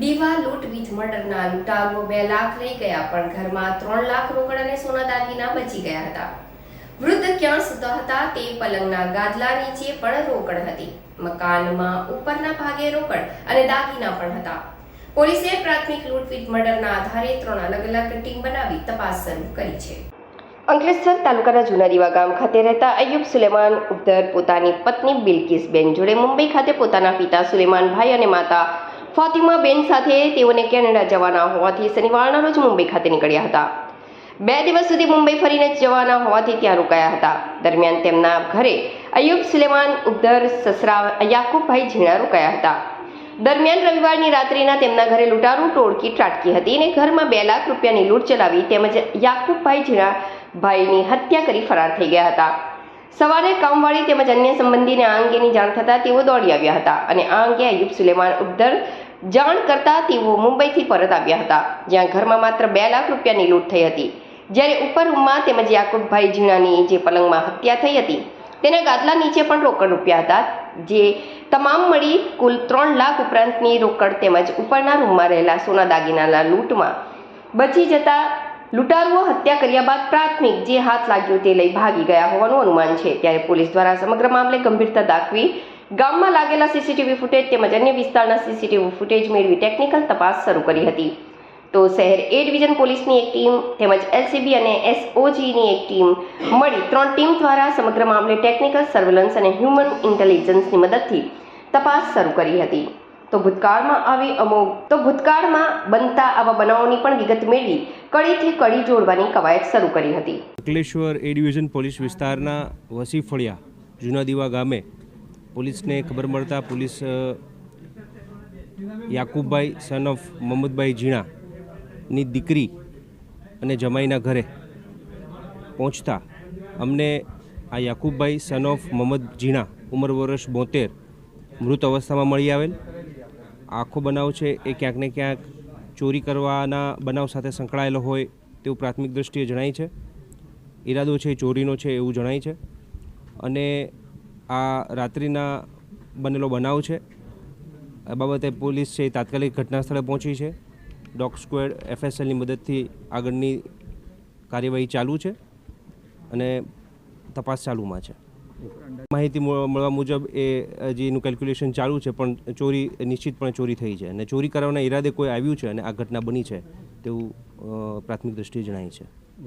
દીવા લૂંટ વિથ મર્ડરના લૂંટારો બે લાખ લઈ ગયા, પણ ઘરમાં ત્રણ લાખ રોકડ અને સોના દાગીના બચી ગયા હતા. વૃદ્ધ ક્યાં સૂતા હતા તે પલંગના ગાદલા નીચે પણ રોકડ હતી. મકાનમાં ઉપરના ભાગે રોકડ અને દાગીના પણ હતા. પોલીસે પ્રાથમિક લૂંટવીટ મર્ડરના આધારે ત્રણ અલગ અલગ ટીમ બનાવી તપાસ શરૂ કરી છે. અંકલેશ્વર તાલુકાના જૂના દીવા ગામ ખાતે રહેતા અયુબ સુલેમાન ઉદ્ધર પોતાની પત્ની બિલકિસબેન જોડે મુંબઈ ખાતે પોતાના પિતા સુલેમાનભાઈ અને માતા ફાતિમાબેન સાથે તેઓને કેનેડા જવાના હોવાથી શનિવારના રોજ મુંબઈ ખાતે નીકળ્યા હતા. બે દિવસ સુધી મુંબઈ ફરીને જવાના હોવાથી ત્યાં રોકાયા હતા. દરમિયાન તેમના ઘરે અયુબ સુલેમાન ઉદ્ધર સસરા, યાકુબભાઈ ઝીણા રોકાયા હતા. દરમિયાન રવિવારની રાત્રિના તેમના ઘરે લૂંટારૂ, ટોળકી, ત્રાટકી હતી અને ઘરમાં બે લાખ રૂપિયાની લૂંટ ચલાવી તેમજ યાકુબભાઈ ઝીણા ભાઈની હત્યા કરી ફરાર થઈ ગયા હતા. સવારે કામવાળી તેમજ અન્ય સંબંધીને આ અંગેની જાણ થતાં તેઓ દોડી આવ્યા હતા અને આ અંગે અયુબ સુલેમાન ઉદ્દર જાણ કરતા તેઓ મુંબઈથી પરત આવ્યા હતા, જ્યાં ઘરમાં માત્ર બે લાખ રૂપિયાની લૂંટ થઈ હતી. જ્યારે ઉપર રૂમમાં તેમજ યાકુબભાઈ ઝીણાની જે પલંગમાં હત્યા થઈ હતી, તેના ગાદલા નીચે પણ રોકડ રૂપિયા હતા, જે તમામ મળી કુલ ત્રણ લાખ ઉપરાંતની રોકડ તેમજ ઉપરના રૂમમાં રહેલા સોના દાગીનાના લૂંટમાં. બચી જતા લૂંટારુઓ હત્યા કર્યા બાદ પ્રાથમિક જે હાથ લાગ્યો તે લઈ ભાગી ગયા હોવાનું અનુમાન છે. ત્યારે પોલીસ દ્વારા સમગ્ર મામલે ગંભીરતા દાખવી ગામમાં લાગેલા સીસીટીવી ફૂટેજ તેમજ અન્ય વિસ્તારના સીસીટીવી ફૂટેજ મેળવી ટેકનિકલ તપાસ શરૂ કરી હતી. તો શહેર એ ડિવિઝન પોલીસની એક ટીમ તેમજ એલસીબી અને એસઓજીની એક ટીમ મળી ત્રણ ટીમ દ્વારા સમગ્ર મામલે ટેકનિકલ સર્વેલન્સ અને હ્યુમન ઇન્ટેલિજન્સની મદદથી તપાસ શરૂ કરી હતી. તો ભૂતકાળમાં આવી અમુક તો ભૂતકાળમાં બનતા આવા બનાવોની પણ વિગત મેળવી કડીથી કડી જોડવાની કવાયત શરૂ કરી હતી. અંકલેશ્વર એ ડિવિઝન પોલીસ વિસ્તારના વસી ફળિયા દીવા ગામે પોલીસને ખબર મળતા પોલીસ યાકુબભાઈ સન ઓફ મોહમ્મદભાઈ ઝીણાની દીકરી અને જમાઈના ઘરે પહોંચતા અમને આ યાકુબભાઈ સન ઓફ મોહમ્મદ ઝીણા, ઉંમર વર્ષ બોતેર, મૃત અવસ્થામાં મળી આવેલ. આખો બનાવ છે એ ક્યાંક ને ક્યાંક ચોરી કરવાના બનાવ સાથે સંકળાયેલો હોય તેવું પ્રાથમિક દ્રષ્ટિએ જણાય છે. ઈરાદો છે, ચોરીનો છે એવું જણાય છે. અને આ રાત્રિના બનેલો બનાવ છે. આ બાબતે પોલીસ છે એ તાત્કાલિક ઘટના સ્થળે પહોંચી છે. ડોગ સ્ક્વેડ એફએસએલની મદદથી આગળની કાર્યવાહી ચાલુ છે અને તપાસ ચાલુમાં છે. માહિતી મળ- મળવા મુજબ એ હજીનું કેલ્ક્યુલેશન ચાલુ છે, પણ ચોરી નિશ્ચિતપણે ચોરી થઈ છે અને ચોરી કરવાના ઈરાદે કોઈ આવ્યું છે અને આ ઘટના બની છે તેવું પ્રાથમિક દ્રષ્ટિએ જણાય છે.